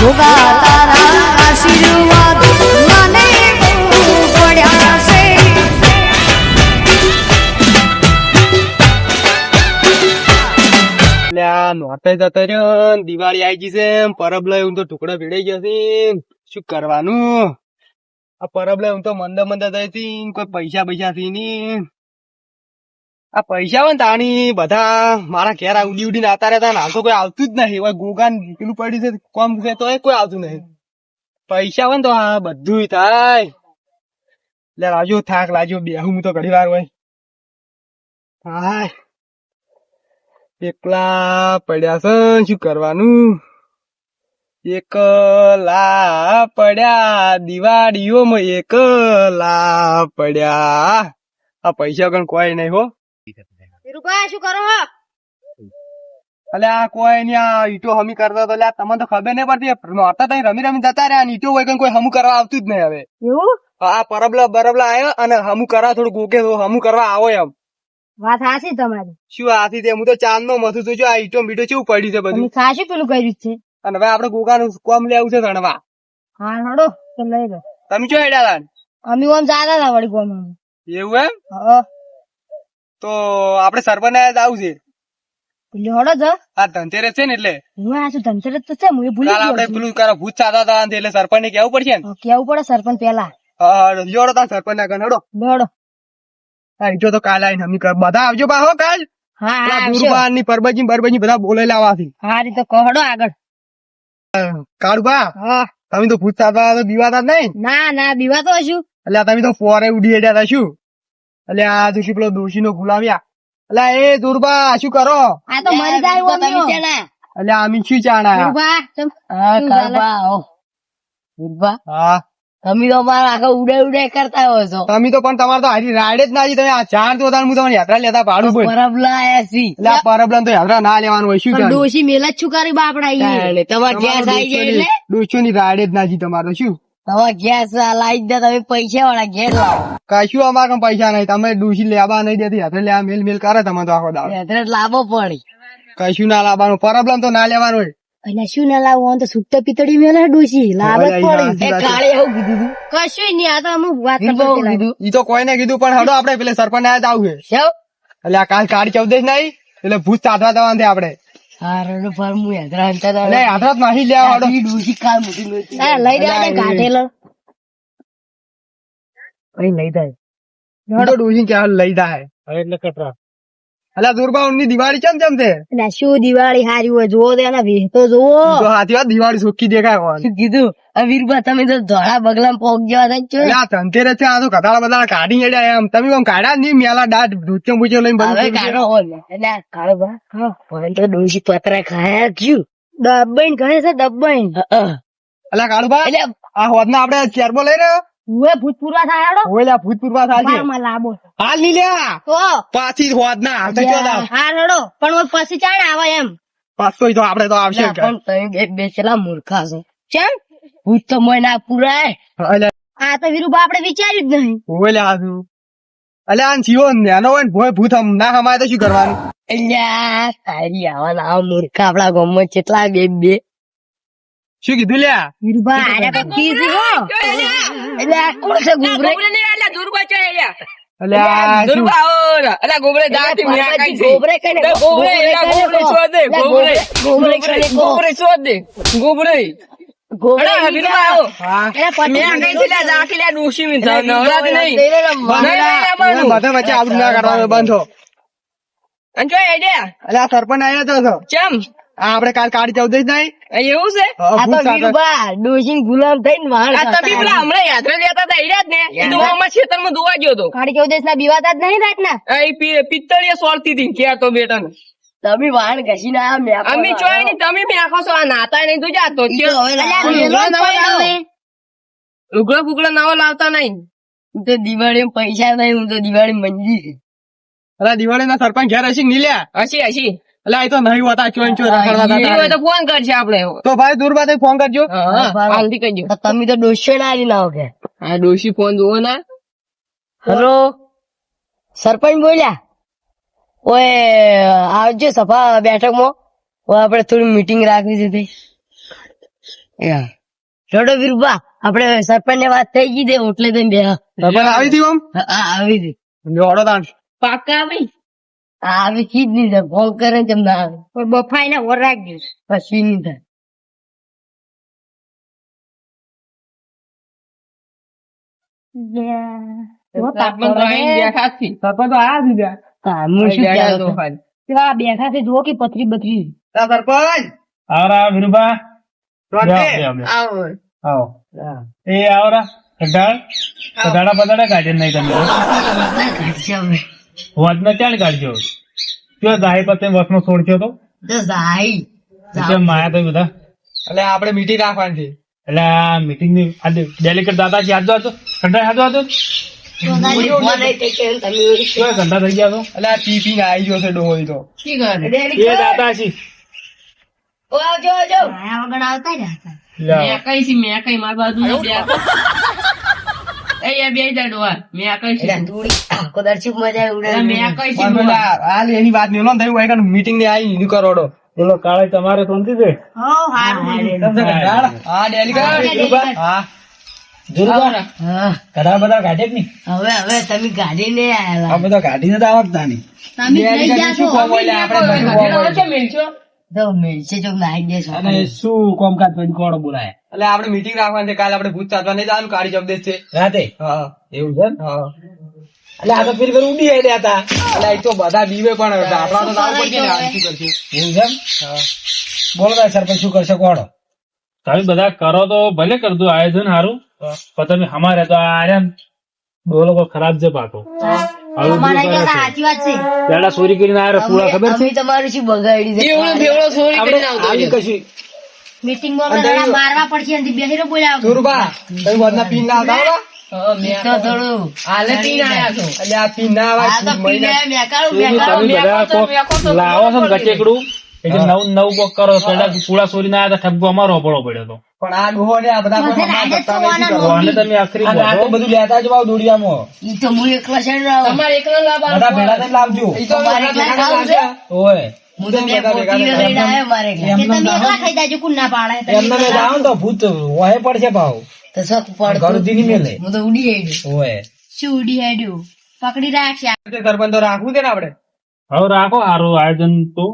ભોગા દિવાળી આવી ગઈ છે પરબ લઈ હું તો ટુકડો ભીડાઈ ગયો છે શું કરવાનું? આ પરબ લઈ હું તો મંદા મંદા થઈ કોઈ પૈસા પૈસા થી ની. આ પૈસા હોય ને તાણી, બધા મારા ઘેર ઉડી ઉડીને આવતા રહેતા હાલ તો કોઈ આવતું જ નહીં. ગોગા પેલું પડ્યું છે, કોમ છે તો કોઈ આવતું નહીં. પૈસા હોય ને તો હા બધું થાય. એટલે રાજો થાક, લાજો બે હું તો ઘડી વાર હોય. હા એકલા પડ્યા છે, શું કરવાનું? એકલા પડ્યા, દિવાળીઓમાં એકલા પડ્યા. આ પૈસા પણ કોઈ નહીં હો. રૂપા શું કરો હો? અલે આ કોઈ ને આ ઈટો હમી કરતા તો લ્યા તમને તો ખબર નહીં પડતી. નોરતા તઈ રમી રમી જતા રહ્યા અને ઈટો હોય કોઈ હમું કરવા આવતું જ નહીં હવે. એવું? આ પરબલા બરબલા આવ્યો અને હમું કરવા થોડું ગોકે હમું કરવા આવો એમ. વાત હાસી તમારી. શું હાસી તે હું તો ચાંદ નો મથું છું. આ ઈટો બીટો કેવું પડ્યું છે બધું? ખાસી પેલું કર્યું છે. અને હવે આપડે ગોકાનું કોમ લેવું છે ધણવા. હા હડો તો લઈ લો. તમે ચો હેડ્યા હતા અમે ઓમ જાતા હતા વળી ગોમાં એવું એમ? હા. તો આપડે સરપંચ આવું છે. જ આ ધનતેરસ છે ને એટલે. હું આ શું ધનતેરસ તો છે હું એ ભૂલી ગયો આપણે પેલું કરો ભૂત ચાતા હતા એટલે સરપંચ ને કેવું પડશે ને. કેવું પડે સરપંચ પેલા હા, હા, તા સરપંચ ના કન હડો. લેડો હા જો તો કાલ આવીને હમી બધા આવજો બા હો કાલ. હા હા પેલા ની પરબજી બરબજી બધા બોલાઈ લાવવાથી હા રીતે કહડો આગળ. કાળુ બા હા. તમે તો ભૂત ચાતા હતા તો બીવાતા નહીં? ના ના બીવા તો હશું. એટલે તમે તો ફોરે ઉડી હેડ્યા હતા શું? એટલે આ દુખી પેલો દોશી નો ગુલાવ્યા એટલે એ દુર્બા શું કરો? આ તો મરી જાય એવો. એટલે આમી શું ચાણા. દુર્બા હા શું આવો. ઊભા હા. તમે તો મારા આખા ઉડે ઉડે કરતા હો છો. તમે તો પણ તમારે તો હારી રાડે જ ના જી તમે આ ચાર તો તાર હું તમને યાત્રા લેતા પાડું પડે પરબલા આયા છી એટલે પરબલા તો યાત્રા ના લેવાનું હોય. શું કરવાનું? ડોશી મેલ જ છું કરી બાપડા ઈ. તમારે ગેસ આવી જાય એટલે? ડોશીઓ ની રાડે જ ના જી તમારો શું? તમારે ગેસ લાવી દે તમે પૈસા વાળા ઘેર લાવો. કશું અમારે પૈસા નહીં. તમે ડોશી લેવા નહીં દેતી. યાત્રા લેવા મેલ મેલ કરે તમે તો આખો દાડો. એટલે લાવવો પડી. કશું ના લાવવાનું. પરબલા તો ના લેવાનું હોય. એટલે શું ના લાવું તો સુકતા પિતળી મેલે ડોશી લાવ પડી. એ કાળે એવું કીધું કશું નહીં આ તો અમુક વાત વીરબા કરતા એવું પેલા. કીધું. ઈ તો કોઈને કીધું પણ હડો આપડે પેલે સરપંચ આયા જ આવું છે. એટલે આ કાલ કાળી ચૌદશ નહીં? એટલે ભૂત સાધવા જવાનું છે આપડે હારું પર હું યાત્રા હંતા. એટલે યાત્રા તો નહીં લે હડો ઈ ડૂસી કાલ મૂકી નહોતી. હા, લઈ દેવા દે કાઢેલો. કઈ લઈ જાય. હું તો કે ક્યાં લઈ જાય? એટલે કટરા. એટલે દુર્ગા ની દિવાળી કેમ ચમ છે? એટલે શું દિવાળી હારી હોય? જોવો તો એના વેહ તો જોવો તો હાથી વાત દિવાળી સુખી દેખાય હોય શું કીધું? આ વીરબા તમે તો ધોળા બગલા પોક જેવા થાય છો. આ ધનતેરસ છે આ તો કથાળા બધા કાઢી હેડ્યા એમ. તમે આમ કાઢ્યા નહીં મેલા દાંત ભૂચ્યો ભૂચ્યો લઈને બધું કાઢો હોય એટલે કાળો બા હવે તો ડોસી પતરા ખાયા ગયું દબાઈને કહે છે દબાઈને. અલા કાળુબા એટલે આ હોદના આપડે ચેરબો લઈ રહ્યો હુએ ભૂતપૂર્વા થાય હેડો. ઓલા ભૂતપૂર્વા થાય છે. બારમાં હાલ નહીં લ્યા. તો. પાછી હોદના હાલ તો ક્યાં હા રડો પણ પછી ચાણ આવે એમ. પાછો તો આપડે તો આવશે જ. પણ તમે બે બે મૂર્ખા છો. ચમ ભૂત તો મોય ના પુરાય. આ તો વિરુભા આપણે વિચાર્યું જ નહીં. ઓલે આ અલે આ જીવો નાનો હોય ને ભોય ભૂત હમ- ના હમાય તો શું કરવાનું? અલ્યા તારી આવા ના આવા મૂર્ખા આપડા ગામમાં કેટલા બે બે. શું કીધું લ્યા? વિરુભા આરે તો કી છે હો? એટલે કોણ છે ગુબરે એટલે આ શું? બાબાજી ગોબરે કઈને કો- ગોબરે કઈને કો. ગોબરે. કઈને કો. ગોબરે કઈને કો. હા. એટલે પછી તેને રમવા. બધા વચ્ચે આવું ના કરવાનું બંધો અને જો એટલે અલ્યા સરપંચ આયા તો છો. આ આપડે કાલ કાળી ચૌદશ નહીં એવું છે? આ તો વીરબા ડોશીને ગુલામ થઈને વાળ ખાતા. કાળી ચૌદશ ના. બીવાતા જ નહીં રાતના. પિત્તળીએ સોળતી હતી કે તો બેટા ને તમે વાળ ઘસી ના મેપો અમે જોઈ નહીં તમે મેખો છો આ નાતા નહીં તું જાતો તો. લુગડા ફુગડા નવો લાવતા નહીં. હું તો દિવાળી પૈસા નહીં હું તો દિવાળી મંજી છે એટલે દિવાળી ના સરપંચ ઘેર હશે નીલ્યા. હશે હસી હસી. એટલે આ તો નહીં હોતા ચોઈન ચોઈ રખડવા હોય તો ફોન કરશે આપણે. તો ભાઈ દુર્બા ફોન કરજો. હા. હાલથી કહેજો તમે તો ડોશો લાવી લાવો કે. આ ડોશી ફોન જોવો ના. હેલો. સરપંચ બોલ્યા? ઓય આવજો સભા બેઠકમાં. ઓય આપણે થોડી મીટિંગ રાખવી છે તે જોડો વીરબા આપણે સરપંચ ને વાત થઈ ગઈ દે ઓટલે દઈને બે આવી હતી આમ? હા આવી હતી જોડો તાણ. પાકા ભાઈ? આવી ચીજ નહીં થાય ફોન કરે તેમ ના આવે. પણ બફાઈ ને ઓર રાખજો પછી નહીં થાય? બેઠા છે. જુઓ કે પથરી બથરી. આવરા બેહો. આવો. આવો. એ આવરા કઢાળ કઢાળા બધાડા કાઢી નહીં તમે. હવે ચાલ કાઢજો. કયો જાહી પતે વચમાં છોડજો તો? તો જાય એટલે માયા તો બધા. એટલે આપણે મીટિંગ રાખવાની છે. એટલે આ મીટિંગની આજે ડેલિકેટ દાદાજી આજો આજો કઢાળ આજો આજો ફોન આવી થઈ ગયો તો? એટલે આ પી ને આવી ગયો છે ડોહોઈ તો. શી કરે? એ દાદાજી ઓ આવજો આવજો. વગર આવતા જ હતા. મેં કઈ છી, મેં કઈ મારી બાજુ. એ યાર બે જા ડોહા. મેં કઈ છી. થોડી આખો દર્શક મજા ઉડે મેં કઈ છી પણ ડોહા. પેલા હાલ એની વાત મેલો ને થયું હોય મીટિંગ ને આવી એની કરોડો બોલો કાળે તમારે શાંતિ છે? હો હા હા બધા કાઢે જ નહીં? હવે હવે તમે ગાડી ને આયેલા બધા કાઢીને તો આવડતા નહીં તમે આપણે ગધેડો વચ્ચે મેલશો? તો મેલશે ચોક નાખી દેશો શું કોમકાજ પછી કોણ બોલાય? એટલે આપણે મીટિંગ રાખવાની છે કાલે આપણે ભૂત ચાચવા નહીં જવાનું કાળી જબદેશ છે. રાતે? એવું છે એટલે આ તો ફીર ફીર ઉડી આઈ હતા. એટલે તો બધા બીવે પણ આપણા તો નામ પડશે ને આ શું કરશે એવું છે બોલો સર સરપંચ શું કરશે કોણ? તમે બધા કરો તો ભલે કરજો આયોજન સારું. પણ તમે અમારે તો આ આર્યા બોલો ખરાબ છે પાછો પેલા ચોરી કરીને આવ્યા પૂરા ખબર છે? તમારું શું બગાડી છે? બેવડો ચોરી કરીને આવતો આવી મીટિંગમાં મારવા પડશે અને બેહીરો બોલાવો સુરભા તમે વધના પીન ના આવતા લાવો છો ગચેકડું? એટલે નવું નવું કોક કરો પેલા પૂળા સોરી ના ઠપકો અમારો પડવો પડ્યો તો પણ આ ડોહો ને આ બધા કોઈ તમે આખરી બધું લેતા જ દોડિયામાં. ઈ તો હું એકલા છે તમારે એકલો લાભ. બધા ભેગા થઈને લાવજો. ઈ તો મારે એકલા હેડ્યો ઓય. રાખવું છે ને આપડે હવે રાખો સારું આયોજન તો.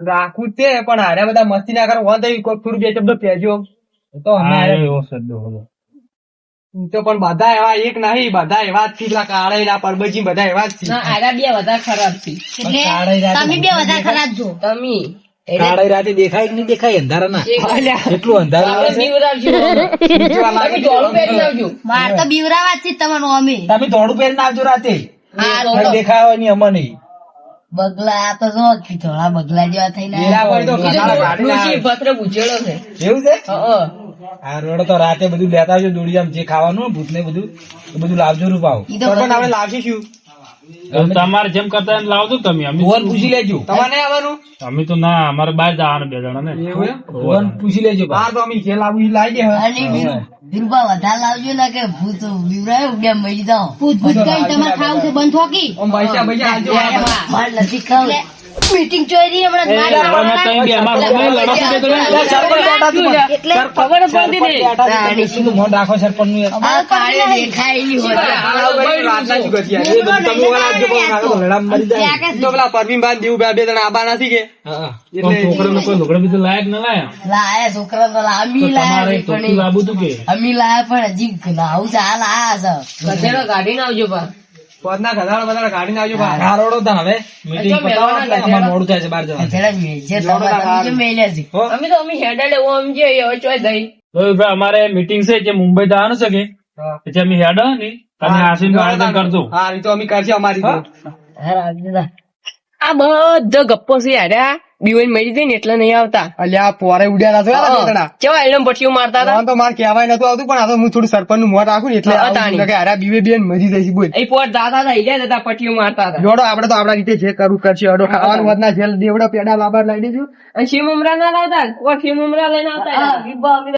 રાખવું છે પણ હારે બધા મસ્તી ના કરો. વાંધો નહીં, થોડું બે શબ્દો પહેજો તો તો પણ બધા એવા એક નહીં બધા એવા જ છે કાળેલા પરબજી બધા એવા જ છે. આડા બે વધારે ખરાબ છે. રાતે તમે બે વધારે ખરાબ છો. તમે. રાતે દેખાય કે નહીં દેખાય? અંધારા ના એટલું અંધારા. માર તો બીવરાવા જ છે તમારું અમે. તમે ધોળું પહેરીને આવજો રાતે. તો- દેખાય નહીં અમને. નહીં. બગલા આ તો જો થોડા બગલા જેવા થઈને છે. એવું છે? આ રોડ તો રાતે બધું લેતા આવજો જામ જે ખાવાનું ભૂત ને બધું બધું લાવજો રૂપાવ પણ આપણે લાવશું શું? તમારે જેમ કરતા લાવજો તમે. અમે પૂછી લેજો. તમારે નહીં આવવાનું? અમે તો ના અમારે બહાર જવાનું બે જણા ને. એવું પૂછી લેજો બહાર તો અમે જે લાવવું લાવી દે બીરું વધારે લાવજો ને કે ભૂત બીવરાય બે મરી જાઓ ભૂત ભૂત કઈ તમારે ખાવું છે બંધ થોકી પૈસા પૈસા આપણે. માર નથી ખાવું. મીટિંગ ચોરી હમણાં અમે તઈ બી અમારે કોઈ લડો છે તે તમે- એટલે ખબર જ પડતી નહીં. શું મોઢ રાખો સરપંચનું આ કાળે દેખાય નહીં હોય. ભાઈ રાતના શું કરતી યાર? તમે ઓલા આપજો, પણ નાખો લડામ મરી જાય. ત્યાં કે ઈ તો પેલા પરવીનભાઈ ને દેવુભાઈ બે જણા આબા નથી કે એટલે છોકરાને કોઈ લુગડા બીજું લાયક ન લાયા. લાયા છોકરા તો લા- લાયા ટોપી પણ કે? અમી લાયા પણ હજી લાવું છે આ આયા છે કાઢીને આવજો બા. પદના ગધાડા બધાડા કાઢીને આવજો બહાર. આ તા હવે. મીટિંગ પતાવો એટલે અમારે મોડું થાય છે બહાર જવાનું. જરા મેલજે તમે મેલ્યા છે. અમે તો અમે હેડે લેવો આમ હવે ચોય દઈ. તો ભાઈ અમારે મીટિંગ છે જે મુંબઈ જવાનું છે કે? પછી અમે હેડ ને તમે આસીને આયોજન કરજો. હા તો અમે કરશે અમારી હા? આ બધો ગપ્પો છે યાર બીવન મરી જાય ને એટલે નહીં આવતા. અલ્યા પોરે ઉડ્યા હતા? કેવા એડમ પટ્ટીઓ મારતા હતા? તો મારે કહેવાય નતું આવતું પણ આ તો હું થોડું સરપંચનું મોત રાખું ને એટલે કે અરે બીવે બેન મરી જઈશ બોલ. એ પોર દાદા હતા હિલ્યા જતા પટ્ટીઓ મારતા હતા. જોડો આપણે તો આપડા રીતે જે કરવું કરશે અડો ખાવાનું વધના જેલ દેવડો પેડા બાબર લઈ દઈશું અને શિવ મમરા ના લાવતા? કોઈ શિવ મમરા લઈને આવતા.